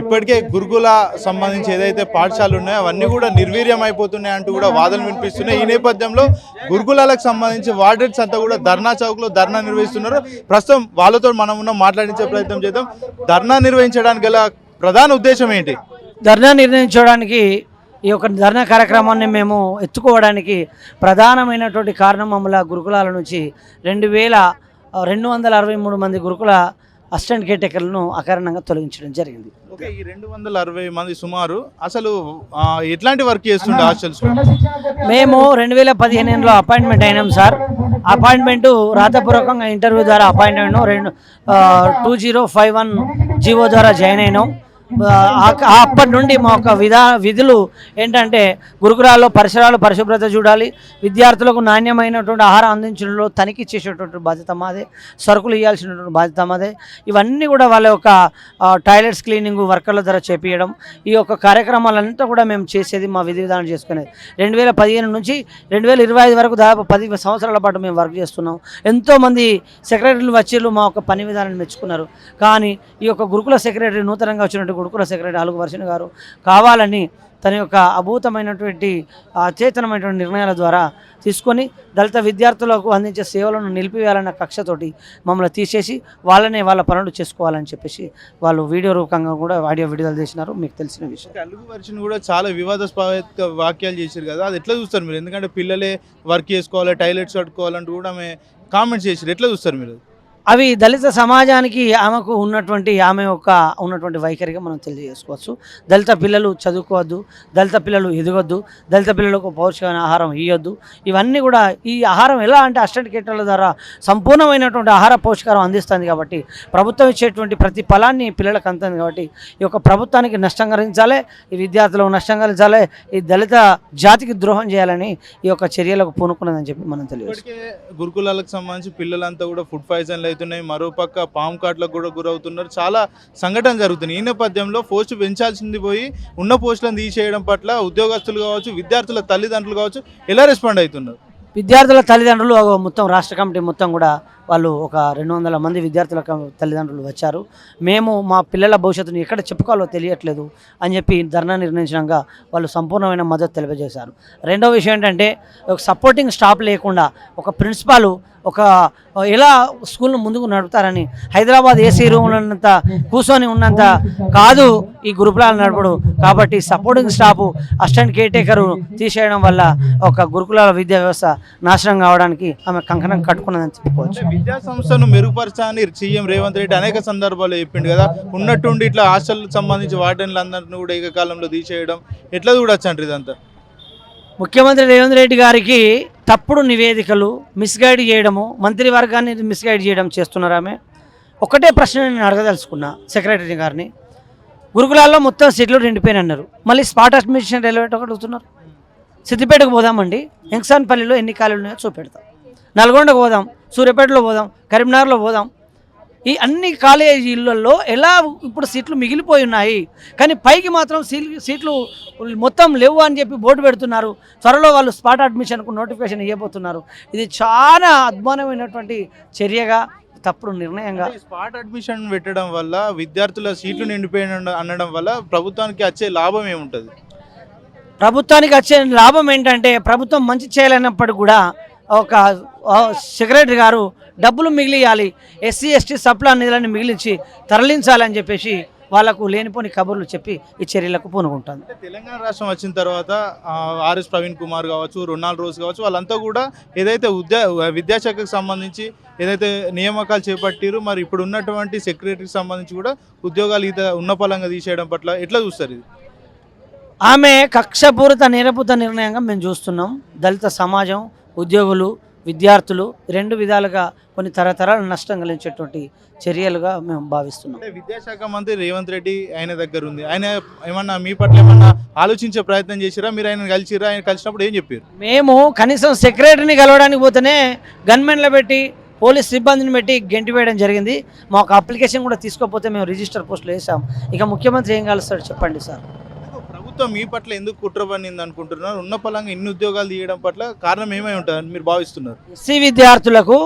ఇప్పటికే గురుకుల సంబంధించి ఏదైతే పాఠశాలలు ఉన్నాయో అవన్నీ కూడా నిర్వీర్యం అయిపోతున్నాయి అంటూ కూడా వాదనలు వినిపిస్తున్నాయి. ఈ నేపథ్యంలో గురుకులాలకు సంబంధించి వార్డెన్స్ అంతా కూడా ధర్నా చౌక్లో ధర్నా నిర్వహిస్తున్నారు. ప్రస్తుతం వాళ్ళతో మనం ఉన్న మాట్లాడించే ప్రయత్నం చేద్దాం. ధర్నా నిర్వహించడానికి గల ప్రధాన ఉద్దేశం ఏంటి? ధర్నా నిర్ణయించడానికి ఈ యొక్క ధర్నా కార్యక్రమాన్ని మేము ఎత్తుకోవడానికి ప్రధానమైనటువంటి కారణం మమ్మల్ని గురుకులాల నుంచి రెండు వేల రెండు వందల అరవై మూడు మంది గురుకుల అసిస్టెంట్ కేటేకర్లను అకారణంగా తొలగించడం జరిగింది. ఓకే ఈ రెండు వందల అరవై మంది సుమారు అసలు ఎట్లాంటి వర్క్ చేస్తుండే హాస్టల్స్ మేము రెండు వేల పదిహేనులో అపాయింట్మెంట్ అయినాం సార్. అపాయింట్మెంట్ రాతపూర్వకంగా ఇంటర్వ్యూ ద్వారా అపాయింట్ అయినాం. రెండు two zero five one GO ద్వారా జాయిన్ అయినాం. అప్పటి నుండి మా యొక్క విధా విధులు ఏంటంటే గురుకులాల్లో పరిసరాలు పరిశుభ్రత చూడాలి. విద్యార్థులకు నాణ్యమైనటువంటి ఆహారం అందించడంలో తనిఖీ చేసేటువంటి బాధ్యత మాదే. సరుకులు ఇవ్వాల్సినటువంటి బాధ్యత మాదే. ఇవన్నీ కూడా వాళ్ళ యొక్క టాయిలెట్స్ క్లీనింగ్ వర్కర్ల ద్వారా చేపించడం ఈ యొక్క కార్యక్రమాలంతా కూడా మేము చేసేది మా విధి విధానం చేసుకునేది. రెండు వేల పదిహేను నుంచి రెండు వేల ఇరవై ఐదు వరకు దాదాపు పది సంవత్సరాల పాటు మేము వర్క్ చేస్తున్నాం. ఎంతోమంది సెక్రటరీలు వచ్చేళ్ళు మా యొక్క పని విధానాన్ని మెచ్చుకున్నారు. కానీ ఈ యొక్క గురుకుల సెక్రటరీ నూతనంగా వచ్చినటువంటి కొడుకుల సెక్రటరీ అలుగు వర్షిణి గారు కావాలని తన యొక్క అభూతమైనటువంటి అచేతనమైనటువంటి నిర్ణయాల ద్వారా తీసుకొని దళిత విద్యార్థులకు అందించే సేవలను నిలిపివేయాలన్న కక్షతోటి మమ్మల్ని తీసేసి వాళ్ళనే వాళ్ళ పనులు చేసుకోవాలని చెప్పేసి వాళ్ళు వీడియో రూపంగా కూడా ఆడియో విడుదల చేసినారు. మీకు తెలిసిన విషయం. తెలుగు వర్షన్ కూడా చాలా వివాదాస్పద వాక్యాలు చేశారు కదా అది ఎట్లా చూస్తారు మీరు? ఎందుకంటే పిల్లలే వర్క్ చేసుకోవాలి టాయిలెట్స్ కట్టుకోవాలంటూ కూడా ఆమె కామెంట్స్ చేశారు. ఎట్లా చూస్తారు మీరు? అవి దళిత సమాజానికి ఆమెకు ఉన్నటువంటి ఆమె యొక్క ఉన్నటువంటి వైఖరిగా మనం తెలియజేసుకోవచ్చు. దళిత పిల్లలు చదువుకోవద్దు దళిత పిల్లలు ఎదగొద్దు దళిత పిల్లలకు పౌష్టికమైన ఆహారం ఇవ్వద్దు ఇవన్నీ కూడా ఈ ఆహారం ఎలా అంటే అస్టెంట్ కేటర్ల ద్వారా సంపూర్ణమైనటువంటి ఆహార పోషకారం అందిస్తుంది కాబట్టి ప్రభుత్వం ఇచ్చేటువంటి ప్రతి ఫలాన్ని పిల్లలకు అందుతుంది కాబట్టి ఈ యొక్క ప్రభుత్వానికి నష్టం కలిగించాలి ఈ విద్యార్థులకు నష్టం కలిగించాలి ఈ దళిత జాతికి ద్రోహం చేయాలని ఈ యొక్క చర్యలకు పూనుకున్నదని చెప్పి మనం తెలియజేస్తాం గురుకులాలకు సంబంధించి పిల్లలంతా కూడా ఫుడ్ పాయిజన్లు అవుతున్నాయి. మరోపక్క పాము కాట్లకు కూడా గురవుతున్నారు. చాలా సంఘటన జరుగుతున్నాయి ఈ నేపథ్యంలో పోస్టు పెంచాల్సింది పోయి ఉన్న పోస్టులను తీసేయడం పట్ల ఉద్యోగస్తులు కావచ్చు విద్యార్థుల తల్లిదండ్రులు కావచ్చు ఎలా రెస్పాండ్ అవుతున్నారు? విద్యార్థుల తల్లిదండ్రులు మొత్తం రాష్ట్ర కమిటీ మొత్తం కూడా వాళ్ళు ఒక రెండు వందల మంది విద్యార్థుల తల్లిదండ్రులు వచ్చారు. మేము మా పిల్లల భవిష్యత్తుని ఎక్కడ చెప్పుకోవాలో తెలియట్లేదు అని చెప్పి ధర్నా నిర్ణయించడంగా వాళ్ళు సంపూర్ణమైన మద్దతు తెలియజేశారు. రెండో విషయం ఏంటంటే ఒక సపోర్టింగ్ స్టాఫ్ లేకుండా ఒక ప్రిన్సిపాల్ ఒక ఎలా స్కూల్ను ముందుకు నడుపుతారని హైదరాబాద్ ఏసీ రూమ్లో ఉన్నంత కూర్చొని ఉన్నంత కాదు ఈ గురుకులాలు నడపడు. కాబట్టి సపోర్టింగ్ స్టాఫ్ అసిస్టెంట్ కేటేకరు తీసేయడం వల్ల ఒక గురుకులాల విద్యా వ్యవస్థ నాశనం కావడానికి ఆమె కంకణం కట్టుకున్నదని చెప్పుకోవచ్చు. విద్యా సంస్థను మెరుగుపరచాలని సీఎం రేవంత్ రెడ్డి అనేక సందర్భాల్లో చెప్పిండు కదా. ఉన్నట్టుండి ఇట్లా హాస్టల్కి సంబంధించి వార్డెన్లందరినీ కూడా ఏకకాలంలో తీసేయడం ఎట్లా చూడొచ్చు అంటారు ఇదంతా? ముఖ్యమంత్రి రేవంత్ రెడ్డి గారికి తప్పుడు నివేదికలు మిస్గైడ్ చేయడము మంత్రివర్గాన్ని మిస్గైడ్ చేయడం చేస్తున్నారామే ఒకటే ప్రశ్న నేను అడగదలుచుకున్నా సెక్రటరీ గారిని. గురుకులాల్లో మొత్తం సీట్లు నిండిపోయినాయి అన్నారు మళ్ళీ స్పాట్ అడ్మిషన్ రైల్వే అడుగుతున్నారు సిద్దిపేటకు పోదామండి. ఎంక్సాన్పల్లిలో ఎన్ని ఖాళీలు ఉన్నాయో చూపెడతాం. నల్గొండకు పోదాం. సూర్యాపేటలో పోదాం కరీంనగర్లో పోదాం. ఈ అన్ని కాలేజీలలో ఎలా ఇప్పుడు సీట్లు మిగిలిపోయి ఉన్నాయి? కానీ పైకి మాత్రం సీట్లు మొత్తం లేవు అని చెప్పి బోర్డు పెడుతున్నారు. త్వరలో వాళ్ళు స్పాట్ అడ్మిషన్కు నోటిఫికేషన్ ఇవ్వబోతున్నారు. ఇది చాలా అద్భుతమైనటువంటి చర్యగా తప్పుడు నిర్ణయంగా. స్పాట్ అడ్మిషన్ పెట్టడం వల్ల విద్యార్థుల సీట్లు నిండిపోయిన అనడం వల్ల ప్రభుత్వానికి వచ్చే లాభం ఏముంటుంది? ప్రభుత్వానికి వచ్చే లాభం ఏంటంటే ప్రభుత్వం మంచి చేయాలన్నప్పటికీ కూడా ఒక సెక్రటరీ గారు డబ్బులు మిగిలియాలి ఎస్సీ ఎస్టీ సప్లా నిధులను మిగిలించి తరలించాలని చెప్పేసి వాళ్ళకు లేనిపోని కబుర్లు చెప్పి ఈ చర్యలకు పూనుకుంటుంది అంటే తెలంగాణ రాష్ట్రం వచ్చిన తర్వాత ఆర్ఎస్ ప్రవీణ్ కుమార్ కావచ్చు రొనాల్డ్ రోజ్ కావచ్చు వాళ్ళంతా కూడా ఏదైతే ఉద్యా విద్యాశాఖకు సంబంధించి ఏదైతే నియామకాలు చేపట్టిరు మరి ఇప్పుడు ఉన్నటువంటి సెక్రటరీకి సంబంధించి కూడా ఉద్యోగాలు ఈత ఉన్న పలంగా తీసేయడం పట్ల ఎట్లా చూస్తారు ఇది? ఆమె కక్షపూరిత నిరపూత నిర్ణయంగా మేము చూస్తున్నాం. దళిత సమాజం ఉద్యోగులు విద్యార్థులు రెండు విధాలుగా కొన్ని తరతరాల నష్టం కలిగించేటువంటి చర్యలుగా మేము భావిస్తున్నాం. అంటే విద్యాశాఖ మంత్రి రేవంత్ రెడ్డి ఆయన దగ్గర ఉంది. ఆయన ఏమన్నా మీ పట్ల ఏమన్నా ఆలోచించే ప్రయత్నం చేసిరా? మీరు ఆయన కలిసిరా? ఆయన కలిసినప్పుడు ఏం చెప్పారు? మేము కనీసం సెక్రటరీని కలవడానికి పోతేనే గన్మెన్లు పెట్టి పోలీస్ సిబ్బందిని పెట్టి గెంటి వేయడం జరిగింది. మాకు అప్లికేషన్ కూడా తీసుకోకపోతే మేము రిజిస్టర్ పోస్టులు వేసాం. ఇక ముఖ్యమంత్రి ఏం కలుస్తాడు చెప్పండి సార్. ప్రభుత్వం మీ పట్ల ఎందుకు కుట్ర పన్నింది అనుకుంటున్నారు? ఉన్న పలంగా ఇన్ని ఉద్యోగాలు తీయడం పట్ల కారణం ఏమై ఉంటుందని మీరు భావిస్తున్నారు? ఎస్సీ విద్యార్థులకు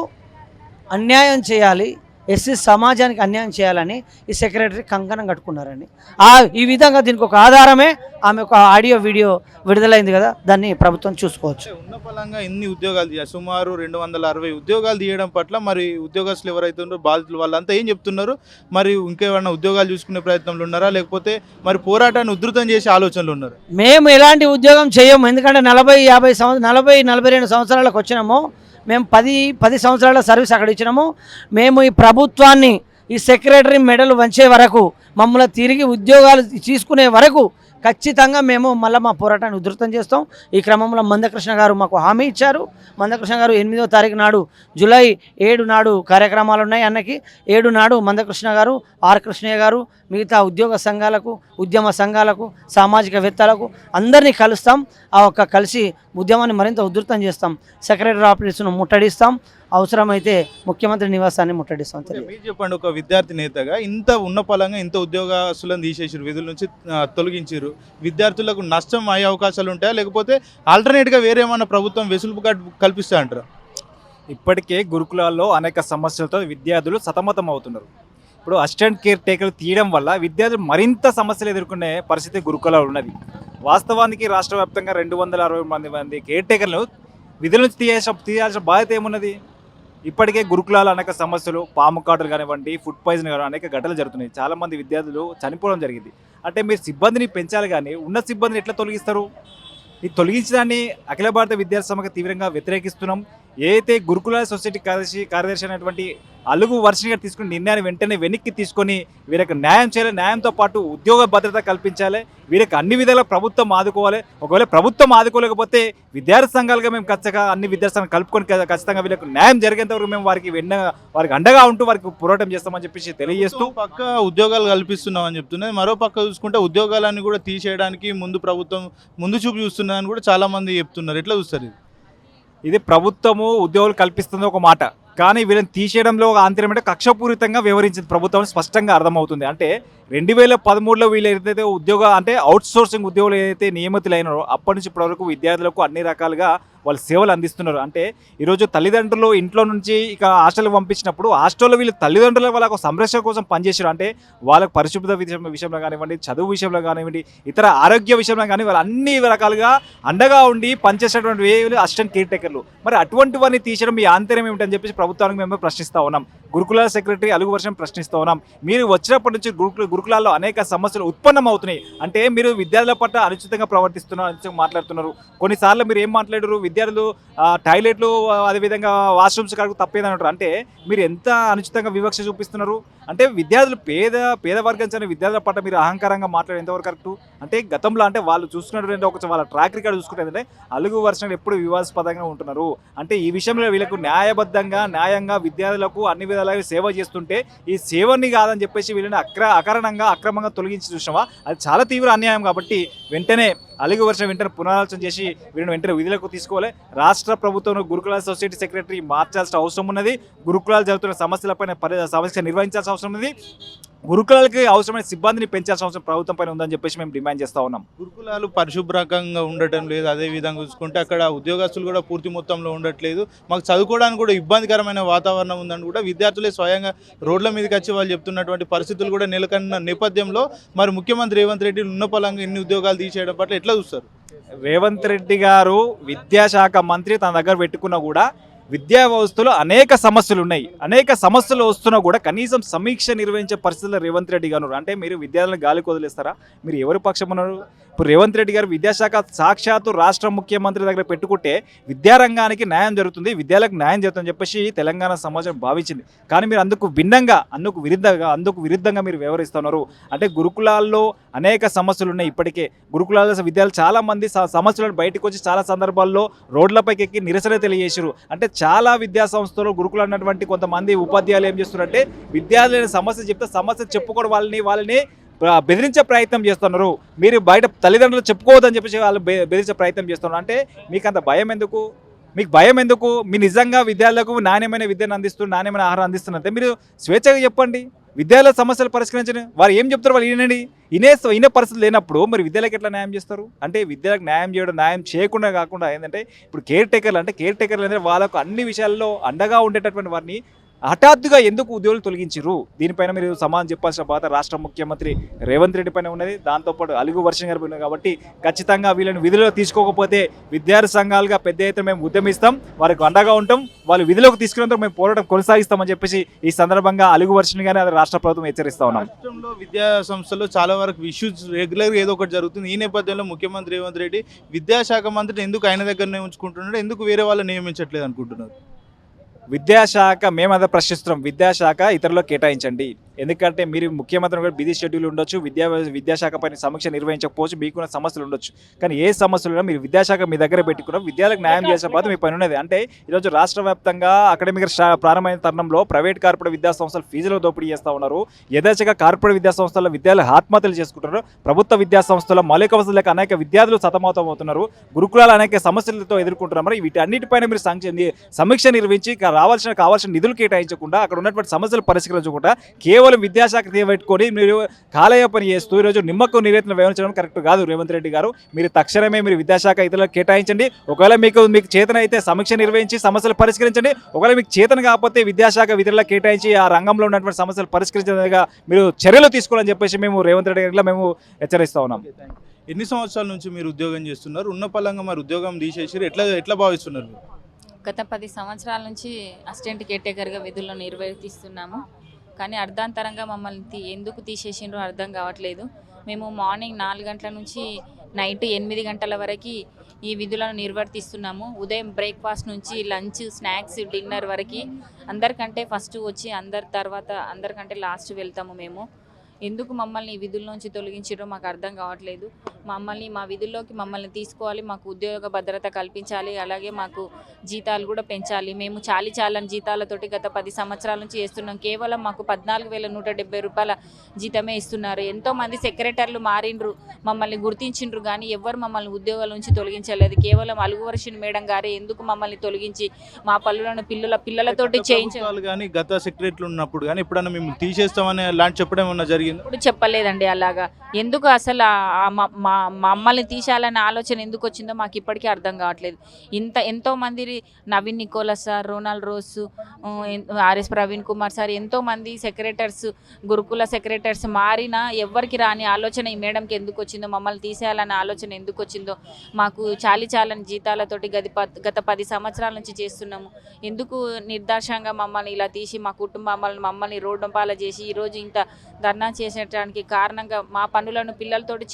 అన్యాయం చేయాలి ఎస్సీ సమాజానికి అన్యాయం చేయాలని ఈ సెక్రటరీ కంకణం కట్టుకున్నారండి ఆ ఈ విధంగా దీనికి ఒక ఆధారమే ఆమె ఒక ఆడియో వీడియో విడుదలైంది కదా దాన్ని ప్రభుత్వం చూసుకోవచ్చు. ఉన్న పలంగా ఎన్ని ఉద్యోగాలు తీయాలి. సుమారు రెండు వందల అరవై ఉద్యోగాలు తీయడం పట్ల మరి ఉద్యోగస్తులు ఎవరైతే ఉన్నారో బాధితులు వాళ్ళంతా ఏం చెప్తున్నారు? మరి ఇంకేమైనా ఉద్యోగాలు చూసుకునే ప్రయత్నంలో ఉన్నారా? లేకపోతే మరి పోరాటాన్ని ఉధృతం చేసే ఆలోచనలు ఉన్నారు? మేము ఎలాంటి ఉద్యోగం చేయము ఎందుకంటే నలభై యాభై సంవత్సరం నలభై నలభై రెండు సంవత్సరాలకు వచ్చినాము. మేము పది పది సంవత్సరాల సర్వీస్ అక్కడ ఇచ్చినాము. మేము ఈ ప్రభుత్వాన్ని ఈ సెక్రటరీ మెడలు వంచే వరకు మమ్మల్ని తిరిగి ఉద్యోగాలు తీసుకునే వరకు ఖచ్చితంగా మేము మళ్ళీ మా పోరాటాన్ని ఉధృతం చేస్తాం. ఈ క్రమంలో మందకృష్ణ గారు మాకు హామీ ఇచ్చారు. మందకృష్ణ గారు ఎనిమిదో తారీఖు నాడు జూలై ఏడు నాడు కార్యక్రమాలు ఉన్నాయి అన్నకి. ఏడు నాడు మందకృష్ణ గారు ఆర్ కృష్ణయ్య గారు మిగతా ఉద్యోగ సంఘాలకు ఉద్యమ సంఘాలకు సామాజికవేత్తలకు అందరినీ కలుస్తాం. ఆ ఒక్క కలిసి ఉద్యమాన్ని మరింత ఉధృతం చేస్తాం. సెక్రటరీ ఆఫీసును ముట్టడిస్తాం. అవసరమైతే ముఖ్యమంత్రి నివాసాన్ని ముట్టడిస్తాం మీరు చెప్పండి ఒక విద్యార్థి నేతగా ఇంత ఉన్న పలంగా ఇంత ఉద్యోగస్తులను తీసేసారు విధుల నుంచి తొలగించారు విద్యార్థులకు నష్టం అయ్యే అవకాశాలు ఉంటాయా? లేకపోతే ఆల్టర్నేట్గా వేరే ఏమైనా ప్రభుత్వం వెసులుపు కల్పిస్తా అంటారా? ఇప్పటికే గురుకులాల్లో అనేక సమస్యలతో విద్యార్థులు సతమతం అవుతున్నారు ఇప్పుడు అసిస్టెంట్ కేర్ టేకర్ తీయడం వల్ల విద్యార్థులు మరింత సమస్యలు ఎదుర్కొనే పరిస్థితి గురుకులాలు ఉన్నది. వాస్తవానికి రాష్ట్ర వ్యాప్తంగా రెండు వందల అరవై మంది మంది కేర్ టేకర్లు విధుల నుంచి తీయాల్సిన తీయాల్సిన బాధ్యత ఏమున్నది? ఇప్పటికే గురుకులాలు అనేక సమస్యలు పాము కాటలు కానివ్వండి ఫుడ్ పాయిజన్ కానీ అనేక ఘటనలు జరుగుతున్నాయి. చాలా మంది విద్యార్థులు చనిపోవడం జరిగింది. అంటే మీరు సిబ్బందిని పెంచాలి కానీ ఉన్న సిబ్బందిని ఎట్లా తొలగిస్తారు? ఈ తొలగించడాన్ని అఖిల భారత విద్యార్థి సభకు తీవ్రంగా వ్యతిరేకిస్తున్నాం. ఏదైతే గురుకుల సొసైటీ కార్యదర్శి కార్యదర్శి అనేటువంటి అలుగు వర్షంగా తీసుకుని నిర్ణయాన్ని వెంటనే వెనక్కి తీసుకొని వీరికి న్యాయం చేయాలి న్యాయంతో పాటు ఉద్యోగ భద్రత కల్పించాలి వీరికి అన్ని విధాల ప్రభుత్వం ఆదుకోవాలి. ఒకవేళ ప్రభుత్వం ఆదుకోలేకపోతే విద్యార్థి సంఘాలుగా మేము ఖచ్చితంగా అన్ని విద్యార్థి సంఘాలు కలుపుకొని ఖచ్చితంగా వీళ్ళకి న్యాయం జరిగేంత వరకు మేము వారికి వెన్న వారికి అండగా ఉంటూ వారికి పోరాటం చేస్తామని చెప్పేసి తెలియజేస్తూ పక్క ఉద్యోగాలు కల్పిస్తున్నామని చెప్తున్నది. మరో పక్క చూసుకుంటే ఉద్యోగాలన్నీ కూడా తీసేయడానికి ముందు ప్రభుత్వం ముందు చూపు చూస్తున్నారని కూడా చాలా మంది చెప్తున్నారు. ఎట్లా చూస్తారు ఇది ప్రభుత్వము ఉద్యోగులు కల్పిస్తుంది ఒక మాట. కానీ వీళ్ళని తీసేయడంలో ఆంతర్యం అంటే కక్షపూరితంగా వ్యవహరించింది ప్రభుత్వం స్పష్టంగా అర్థమవుతుంది. అంటే రెండు వేల పదమూడులో వీళ్ళు ఏదైతే ఉద్యోగ అంటే అవుట్ సోర్సింగ్ ఉద్యోగులు ఏదైతే నియమితులైనారో అప్పటి నుంచి ఇప్పటివరకు విద్యార్థులకు అన్ని రకాలుగా వాళ్ళు సేవలు అందిస్తున్నారు. అంటే ఈరోజు తల్లిదండ్రులు ఇంట్లో నుంచి ఇక హాస్టల్కి పంపించినప్పుడు హాస్టల్లో వీళ్ళు తల్లిదండ్రుల వాళ్ళకు సంరక్షణ కోసం పనిచేసారు అంటే వాళ్ళకు పరిశుభ్రత విషయం విషయంలో కానివ్వండి చదువు విషయంలో కానివ్వండి ఇతర ఆరోగ్య విషయంలో కానీ వాళ్ళు అన్ని రకాలుగా అండగా ఉండి పనిచేసేటువంటి వేలు అసిస్టెంట్ కేర్ టేకర్లు మరి అటువంటి వారిని తీసేయడం మీ ఆంతర్యం ఏమిటని చెప్పేసి ప్రభుత్వానికి మేము ప్రశ్నిస్తూ ఉన్నాం. గురుకులాల సెక్రటరీ అలుగు వర్షం ఉన్నాం. మీరు వచ్చినప్పటి నుంచి గురుకుల గురుకులాల్లో అనేక సమస్యలు ఉత్పన్నం అవుతున్నాయి అంటే మీరు విద్యార్థుల పట్ల అనుచితంగా ప్రవర్తిస్తున్నారు అనుచితంగా మాట్లాడుతున్నారు. కొన్నిసార్లు మీరు ఏం మాట్లాడారు? విద్యార్థులు టాయిలెట్లు అదేవిధంగా వాష్రూమ్స్ కాడకు తప్పేదని అంటారు. అంటే మీరు ఎంత అనుచితంగా వివక్ష చూపిస్తున్నారు? అంటే విద్యార్థులు పేద పేద వర్గం చెందిన విద్యార్థుల పట్ల మీరు అహంకారంగా మాట్లాడే ఎంతవరకు కరెక్ట్? అంటే గతంలో అంటే వాళ్ళు చూసుకున్నటువంటి ఒక వాళ్ళ ట్రాక్ రికార్డు చూసుకుంటే అలుగు వర్షం ఎప్పుడు వివాదాస్పదంగా ఉంటున్నారు. అంటే ఈ విషయంలో వీళ్ళకు న్యాయబద్ధంగా న్యాయంగా విద్యార్థులకు అన్ని విధాలుగా సేవ చేస్తుంటే ఈ సేవని కాదని చెప్పేసి వీళ్ళని అక్ర అకారణంగా అక్రమంగా తొలగించి చూసినావా? అది చాలా తీవ్ర అన్యాయం కాబట్టి వెంటనే అలిగి వర్షం వెంటనే పునరాలోచన చేసి వీళ్ళని వెంటనే విధులకు తీసుకోవాలి. రాష్ట్ర ప్రభుత్వం గురుకుల సొసైటీ సెక్రటరీ మార్చాల్సిన అవసరం ఉన్నది. గురుకులాలు జరుగుతున్న సమస్యలపైన పరి సమస్య నిర్వహించాల్సిన అవసరం ఉన్నది. గురుకులాలకి అవసరమైన సిబ్బందిని పెంచాల్సిన అవసరం ప్రభుత్వం పైన ఉందని చెప్పేసి మేము డిమాండ్ చేస్తా ఉన్నాం. గురుకులాలు పరిశుభ్రంగా ఉండటం లేదు అదే విధంగా చూసుకుంటే అక్కడ ఉద్యోగస్తులు కూడా పూర్తి మొత్తంలో ఉండట్లేదు. మాకు చదువుకోవడానికి కూడా ఇబ్బందికరమైన వాతావరణం ఉందని కూడా విద్యార్థులే స్వయంగా రోడ్ల మీదకి వచ్చి వాళ్ళు చెప్తున్నటువంటి పరిస్థితులు కూడా నెలకొన్న నేపథ్యంలో మరి ముఖ్యమంత్రి రేవంత్ రెడ్డి ఉన్న పలంగా ఇన్ని ఉద్యోగాలు తీసేయడం పట్ల ఎట్లా చూస్తారు? రేవంత్ రెడ్డి గారు విద్యాశాఖ మంత్రి తన దగ్గర పెట్టుకున్నా కూడా విద్యా వ్యవస్థలో అనేక సమస్యలు ఉన్నాయి అనేక సమస్యలు వస్తున్నా కూడా కనీసం సమీక్ష నిర్వహించే పరిస్థితుల్లో రేవంత్ రెడ్డి గారు అంటే మీరు విద్యార్థులను గాలికి వదిలేస్తారా? మీరు ఎవరి పక్షం ఉన్నారు ఇప్పుడు రేవంత్ రెడ్డి గారు విద్యాశాఖ సాక్షాత్తు రాష్ట్ర ముఖ్యమంత్రి దగ్గర పెట్టుకుంటే విద్యారంగానికి న్యాయం జరుగుతుంది విద్యాలకు న్యాయం జరుగుతుందని చెప్పేసి తెలంగాణ సమాజం భావించింది. కానీ మీరు అందుకు భిన్నంగా అందుకు విరుద్ధంగా అందుకు విరుద్ధంగా మీరు వ్యవహరిస్తున్నారు. అంటే గురుకులాల్లో అనేక సమస్యలు ఉన్నాయి ఇప్పటికే. గురుకులాల విద్యార్థులు చాలామంది స- సమస్యలను బయటకు వచ్చి చాలా సందర్భాల్లో రోడ్లపైకి ఎక్కి నిరసన తెలియజేసారు అంటే చాలా విద్యా సంస్థలు గురుకులు అన్నటువంటి కొంతమంది ఉపాధ్యాయులు ఏం చేస్తున్నారంటే విద్యార్థులైన సమస్య చెప్తే సమస్య చెప్పుకోవడం వాళ్ళని వాళ్ళని బెదిరించే ప్రయత్నం చేస్తున్నారు. మీరు బయట తల్లిదండ్రులు చెప్పుకోవద్దని చెప్పేసి వాళ్ళు బెదిరించే ప్రయత్నం చేస్తున్నారు. అంటే మీకు అంత భయం ఎందుకు? మీకు భయం ఎందుకు? మీ నిజంగా విద్యార్థులకు నాణ్యమైన విద్యను అందిస్తూ నాణ్యమైన ఆహారం అందిస్తున్నట్టే మీరు స్వేచ్ఛగా చెప్పండి. విద్యాలయ సమస్యలు పరిష్కరించండి. వారు ఏం చెప్తారు వాళ్ళు వినండి. ఇనే ఇనే పరిస్థితులు లేనప్పుడు మరి విద్యలకు ఎట్లా న్యాయం చేస్తారు? అంటే విద్యలకు న్యాయం చేయడం న్యాయం చేయకుండా కాకుండా ఏంటంటే ఇప్పుడు కేర్ టేకర్లు అంటే కేర్ టేకర్లు అంటే వాళ్ళకు అన్ని విషయాల్లో అండగా ఉండేటటువంటి వారిని హఠాత్తుగా ఎందుకు ఉద్యోగులు తొలగించారు దీనిపైన మీరు సమాధానం చెప్పాల్సిన బాధ రాష్ట్ర ముఖ్యమంత్రి రేవంత్ రెడ్డి పైన ఉన్నది. దాంతోపాటు అలుగు వర్షం గారి పైన కాబట్టి ఖచ్చితంగా వీళ్ళని విధుల్లో తీసుకోకపోతే విద్యార్థి సంఘాలుగా పెద్ద ఎత్తున మేము ఉద్యమిస్తాం వారికి అండగా ఉంటాం వాళ్ళు విధులకు తీసుకున్నందుకు మేము పోరాటం కొనసాగిస్తామని చెప్పేసి ఈ సందర్భంగా అలుగు వర్షం గానీ అది రాష్ట్ర ప్రభుత్వం హెచ్చరిస్తా ఉన్నాం. రాష్ట్రంలో విద్యా సంస్థల్లో చాలా వరకు ఇష్యూస్ రెగ్యులర్గా ఏదో ఒకటి జరుగుతుంది. ఈ నేపథ్యంలో ముఖ్యమంత్రి రేవంత్ రెడ్డి విద్యాశాఖ మంత్రిని ఎందుకు ఆయన దగ్గరనే ఉంచుకుంటున్నాడు? ఎందుకు వేరే వాళ్ళు నియమించట్లేదు అనుకుంటున్నారు? విద్యాశాఖ మేమంతా ప్రశ్నిస్తున్నాం. విద్యాశాఖ ఇతరులకు కేటాయించండి. ఎందుకంటే మీరు ముఖ్యమంత్రి కూడా బిజీ షెడ్యూల్ ఉండొచ్చు విద్యా విద్యాశాఖ పైన సమీక్ష నిర్వహించకపోవచ్చు మీకున్న సమస్యలు ఉండొచ్చు. కానీ ఏ సమస్యలు మీరు విద్యాశాఖ మీ దగ్గర పెట్టుకున్న విద్యాలకు న్యాయం చేసిన బాధ మీ పని ఉన్నది. అంటే ఈరోజు రాష్ట్ర వ్యాప్తంగా అకాడమిక్ ప్రారంభమైన తరుణంలో ప్రైవేట్ కార్పొరేట్ విద్యా సంస్థలు ఫీజులు దోపిడీ చేస్తూ ఉన్నారు. యథేచ్ఛగా కార్పొరేట్ విద్యా సంస్థల విద్యాలయాలు ఆత్మహత్యలు చేసుకుంటున్నారు. ప్రభుత్వ విద్యా సంస్థల మౌలిక వసతులు లేక అనేక విద్యార్థులు సతమతం అవుతున్నారు. గురుకులాలు అనేక సమస్యలతో ఎదుర్కొంటున్నారు. వీటి అన్నిటిపైన మీరు సమీక్ష నిర్వహించి రావాల్సిన కావాల్సిన నిధులు కేటాయించకుండా అక్కడ ఉన్నటువంటి సమస్యలు పరిష్కరించకుండా కేవలం విద్యాశాఖ పెట్టుకొని మీరు కాలయాపన చేస్తూ ఈరోజు నిమ్మకం నీరెత్తిన వ్యవహరించడం కరెక్ట్ కాదు రేవంత్ రెడ్డి గారు. మీరు తక్షణమే మీరు విద్యాశాఖ ఇతరులకు కేటాయించండి. ఒకవేళ మీకు మీకు చేతన అయితే సమీక్ష నిర్వహించి సమస్యలు పరిష్కరించండి. ఒకవేళ మీకు చేతన కాకపోతే విద్యాశాఖ ఇతరులకు కేటాయించి ఆ రంగంలో ఉన్నటువంటి సమస్యలు పరిష్కరించగా మీరు చర్యలు తీసుకోవాలని చెప్పేసి మేము రేవంత్ రెడ్డి గారిలో మేము హెచ్చరిస్తా ఉన్నాం. ఎన్ని సంవత్సరాల నుంచి మీరు ఉద్యోగం చేస్తున్నారు? ఉన్న పలంగా మరి ఉద్యోగం తీసేసి ఎట్లా ఎట్లా భావిస్తున్నారు గత పది సంవత్సరాల నుంచి అసిస్టెంట్ కేటేకర్గా విధులను నిర్వర్తిస్తున్నాము కానీ అర్ధాంతరంగా మమ్మల్ని తీ ఎందుకు తీసేసిండ్రో అర్థం కావట్లేదు. మేము మార్నింగ్ నాలుగు గంటల నుంచి నైట్ ఎనిమిది గంటల వరకు ఈ విధులను నిర్వర్తిస్తున్నాము. ఉదయం బ్రేక్ఫాస్ట్ నుంచి లంచ్ స్నాక్స్ డిన్నర్ వరకు అందరికంటే ఫస్ట్ వచ్చి అందరి తర్వాత అందరికంటే లాస్ట్ వెళ్తాము మేము. ఎందుకు మమ్మల్ని ఈ విధుల్లోంచి తొలగించారో మాకు అర్థం కావట్లేదు. మమ్మల్ని మా విధుల్లోకి మమ్మల్ని తీసుకోవాలి మాకు ఉద్యోగ భద్రత కల్పించాలి అలాగే మాకు జీతాలు కూడా పెంచాలి. మేము చాలి చాలని జీతాలతోటి గత పది సంవత్సరాల నుంచి చేస్తున్నాం. కేవలం మాకు పద్నాలుగు వేల నూట డెబ్బై రూపాయల జీతమే ఇస్తున్నారు. ఎంతోమంది సెక్రటర్లు మారిండ్రు మమ్మల్ని గుర్తించిండ్రు కానీ ఎవ్వరు మమ్మల్ని ఉద్యోగాల నుంచి తొలగించలేదు. కేవలం అలుగువర్షిని మేడం గారే ఎందుకు మమ్మల్ని తొలగించి మా పనులను పిల్లల పిల్లలతోటి చేయించ ప్రభుత్వాలు కానీ గత సెక్రటరీలు ఉన్నప్పుడు కానీ ఎప్పుడన్నా మేము తీసేస్తామని లాంటి చెప్పడం ఏమన్నా జరిగింది? ఇప్పుడు చెప్పలేదండి అలాగా. ఎందుకు అసలు మా మమ్మల్ని తీసేయాలనే ఆలోచన ఎందుకు వచ్చిందో మాకు ఇప్పటికీ అర్థం కావట్లేదు. ఇంత ఎంతోమంది Naveen Nicholas sir Ronald Ross RS Praveen Kumar sir ఎంతోమంది సెక్రటర్స్ గురుకుల సెక్రటర్స్ మారినా ఎవరికి రాని ఆలోచన ఈ మేడంకి ఎందుకు వచ్చిందో మమ్మల్ని తీసేయాలనే ఆలోచన ఎందుకు వచ్చిందో మాకు చాలి చాలని జీతాలతోటి గది ప- గత పది సంవత్సరాల నుంచి చేస్తున్నాము. ఎందుకు నిర్దాక్షంగా మమ్మల్ని ఇలా తీసి మా కుటుంబాలను మమ్మల్ని రోడ్డంపాల చేసి ఈరోజు ఇంత ధర్నా చేసేటానికి కారణంగా మా పనులను పిల్లలతోటి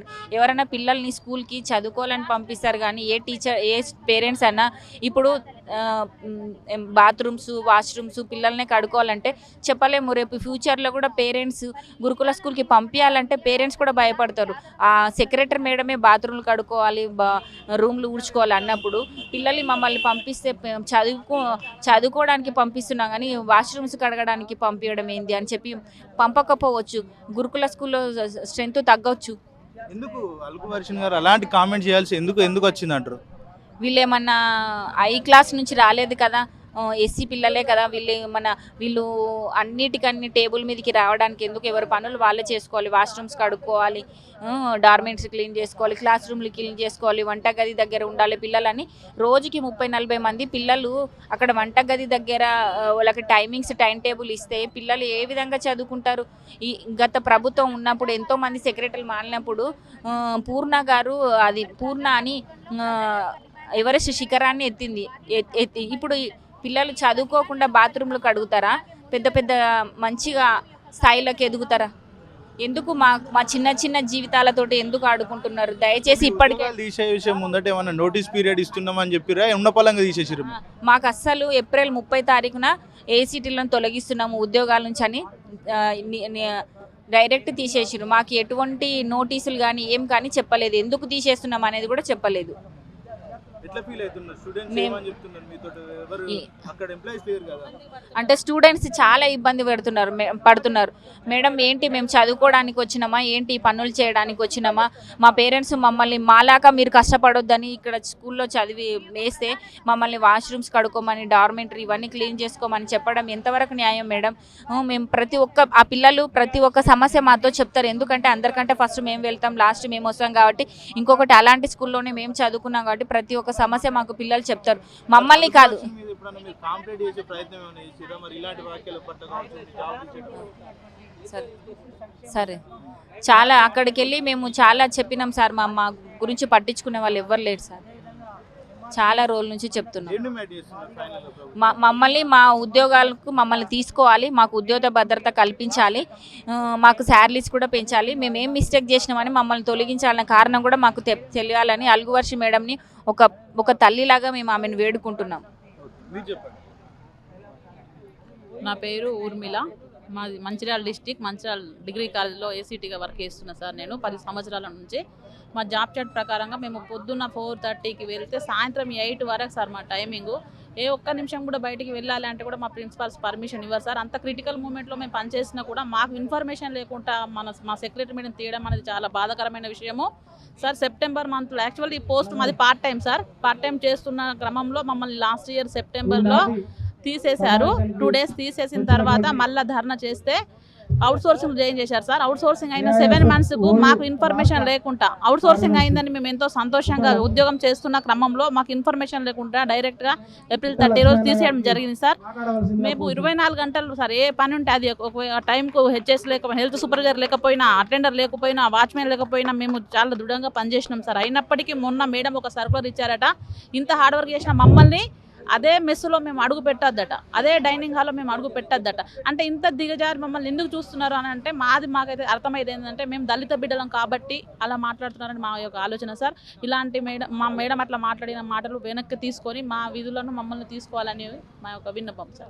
చేపిస్తామన్నాడు ఎవరైనా పిల్లల్ని స్కూల్కి చదువుకోవాలని పంపిస్తారు కానీ ఏ టీచర్ ఏ పేరెంట్స్ అయినా ఇప్పుడు బాత్రూమ్స్ వాష్రూమ్స్ పిల్లల్ని కడుకోవాలంటే చెప్పలేము. రేపు ఫ్యూచర్లో కూడా పేరెంట్స్ గురుకుల స్కూల్కి పంపించాలంటే పేరెంట్స్ కూడా భయపడతారు. ఆ సెక్రటరీ మేడమే బాత్రూమ్లు కడుక్కోవాలి బా రూమ్లు ఊడ్చుకోవాలి అన్నప్పుడు పిల్లల్ని మమ్మల్ని పంపిస్తే చదువుకో చదువుకోవడానికి పంపిస్తున్నాం కానీ వాష్రూమ్స్ కడగడానికి పంపించడం ఏంది అని చెప్పి పంపకపోవచ్చు. గురుకుల స్కూల్లో స్ట్రెంత్ తగ్గవచ్చు ఎందుకు అల్కు వర్షన్ గారు అలాంటి కామెంట్ చేయాల్సి ఎందుకు ఎందుకు వచ్చిందంటారు? వీళ్ళేమన్నా వీళ్ళు ఏమన్నా ఐ క్లాస్ నుంచి రాలేదు కదా ఎస్సీ పిల్లలే కదా వీళ్ళు మన వీళ్ళు అన్నిటికన్నీ టేబుల్ మీదకి రావడానికి ఎందుకు ఎవరి పనులు వాళ్ళే చేసుకోవాలి. వాష్రూమ్స్ కడుక్కోవాలి డార్మెంట్స్ క్లీన్ చేసుకోవాలి క్లాస్ రూమ్లు క్లీన్ చేసుకోవాలి వంటగది దగ్గర ఉండాలి పిల్లలని. రోజుకి ముప్పై నలభై మంది పిల్లలు అక్కడ వంటగది దగ్గర వాళ్ళకి టైమింగ్స్ టైం టేబుల్ ఇస్తే పిల్లలు ఏ విధంగా చదువుకుంటారు? ఈ గత ప్రభుత్వం ఉన్నప్పుడు ఎంతోమంది సెక్రటరీలు మారినప్పుడు పూర్ణ గారు అది పూర్ణ అని ఎవరెస్ట్ శిఖరాన్ని ఎత్తింది. ఎత్- ఎత్తి ఇప్పుడు పిల్లలు చదువుకోకుండా బాత్రూంలు కడుగుతారా పెద్ద పెద్ద మంచిగా స్థాయిలోకి ఎదుగుతారా? ఎందుకు మా మా చిన్న చిన్న జీవితాలతోటి ఎందుకు ఆడుకుంటున్నారు? దయచేసి ఇప్పటికే తీసే విషయం ముందట ఏమన్నా నోటీస్ పీరియడ్ ఇస్తున్నామని చెప్పిరా? ఉన్న పలంగా తీసేసిరు మాకు అస్సలు ఏప్రిల్ ముప్పై తారీఖున ఏసీటీలను తొలగిస్తున్నాము ఉద్యోగాల నుంచి అని డైరెక్ట్ తీసేసిరు మాకు ఎటువంటి నోటీసులు కానీ ఏం కానీ చెప్పలేదు. ఎందుకు తీసేస్తున్నాం అనేది కూడా చెప్పలేదు. ఎట్లా ఫీల్ అవుతున్నారు? స్టూడెంట్స్ మేం- ఏమని చెప్తున్నారు? మీతో ఎవరు ఈ- అక్కడ ఎంప్లాయీస్ లేరు కదా. అంటే స్టూడెంట్స్ చాలా ఇబ్బంది పెడుతున్నారు పడుతున్నారు. మేడం ఏంటి మేము చదువుకోవడానికి వచ్చినామా? ఏంటి పనులు చేయడానికి వచ్చినామా? మా పేరెంట్స్ మమ్మల్ని మాలాగా మీరు కష్టపడొద్దని ఇక్కడ స్కూల్లో చదివి వేస్తే మమ్మల్ని వాష్రూమ్స్ కడుక్కోమని డార్మెంటరీ ఇవన్నీ క్లీన్ చేసుకోమని చెప్పడం ఎంతవరకు న్యాయం మేడం? మేము ప్రతి ఒక్క ఆ పిల్లలు ప్రతి ఒక్క సమస్య మాతో చెప్తారు. ఎందుకంటే అందరికంటే ఫస్ట్ మేము వెళ్తాం లాస్ట్ మేము వస్తాం కాబట్టి ఇంకొకటి అలాంటి స్కూల్లోనే మేము చదువుకున్నాం కాబట్టి ప్రతి ఒక్క ఒక సమస్య మాకు పిల్లలు చెప్తారు. మమ్మల్ని కాదు. సరే. సరే. చాలా అక్కడికి వెళ్ళి మేము చాలా చెప్పినాం సార్. మా మా గురించి పట్టించుకునే వాళ్ళు ఎవ్వరు లేరు సార్. చాలా రోజుల నుంచి చెప్తున్నాం. మా మమ్మల్ని మా ఉద్యోగాలకు మమ్మల్ని తీసుకోవాలి. మాకు ఉద్యోగ భద్రత కల్పించాలి. మాకు శాలరీస్ కూడా పెంచాలి. మేము ఏం మిస్టేక్ చేసినామని మమ్మల్ని తొలగించాలన్న కారణం కూడా మాకు తెలియాలని అలుగువర్షి మేడంని ఒక ఒక తల్లిలాగా మేము ఆమెను వేడుకుంటున్నాం. మీరు చెప్పండి. నా పేరు ఊర్మిళ. మాది మంచిర్యాల డిస్టిక్ మంచిర్యాల డిగ్రీ కాలేజ్లో ఏసీటీగా వర్క్ చేస్తున్నా సార్ నేను. పది సంవత్సరాల నుంచి మా జాబ్ చార్ట్ ప్రకారంగా మేము పొద్దున్న ఫోర్ థర్టీకి వెళ్తే సాయంత్రం ఎయిట్ వరకు సార్ మా టైమింగ్ ఏ ఒక్క నిమిషం కూడా బయటికి వెళ్ళాలి అంటే కూడా మా ప్రిన్సిపాల్స్ పర్మిషన్ ఇవ్వరు సార్. అంత క్రిటికల్ మూమెంట్లో మేము పనిచేసినా కూడా మాకు ఇన్ఫర్మేషన్ లేకుండా మన మా సెక్రటరీ మీడియం తీయడం అనేది చాలా బాధాకరమైన విషయము. సార్ సెప్టెంబర్ మంత్లో యాక్చువల్లీ ఈ పోస్ట్ మాది part time sir. Part time చేస్తున్న క్రమంలో మమ్మల్ని లాస్ట్ ఇయర్ సెప్టెంబర్లో తీసేశారు. టూ డేస్ తీసేసిన తర్వాత మళ్ళీ ధర్నా చేస్తే అవుట్ సోర్సింగ్ జాయిన్ చేశారు సార్. అవుట్ సోర్సింగ్ అయిన సెవెన్ మంత్స్కు మాకు ఇన్ఫర్మేషన్ లేకుండా అవుట్ సోర్సింగ్ అయిందని మేము ఎంతో సంతోషంగా ఉద్యోగం చేస్తున్న క్రమంలో మాకు ఇన్ఫర్మేషన్ లేకుండా డైరెక్ట్గా ఏప్రిల్ థర్టీ రోజు తీసేయడం జరిగింది సార్. మేము ఇరవై నాలుగు గంటలు సార్ ఏ పని ఉంటే అది ఒక టైంకు హెచ్ఎస్ లేక హెల్త్ సూపర్వైజర్ లేకపోయినా అటెండర్ లేకపోయినా వాచ్మెన్ లేకపోయినా మేము చాలా దృఢంగా పనిచేసినాం సార్. అయినప్పటికీ మొన్న మేడం ఒక సర్కులర్ ఇచ్చారట. ఇంత హార్డ్ వర్క్ చేసిన మమ్మల్ని అదే మెస్సులో మేము అడుగు పెట్టద్దట అదే డైనింగ్ హాల్లో మేము అడుగు పెట్టద్దట. అంటే ఇంత దిగజారి మమ్మల్ని ఎందుకు చూస్తున్నారు అని అంటే మాది మాకైతే అర్థమైంది ఏంటంటే మేము దళిత బిడ్డలం కాబట్టి అలా మాట్లాడుతున్నారని మా యొక్క ఆలోచన సార్. ఇలాంటి మేడం మా మేడం అట్లా మాట్లాడిన మాటలు వెనక్కి తీసుకొని మా విధులను మమ్మల్ని తీసుకోవాలనేది మా యొక్క విన్నపం సార్.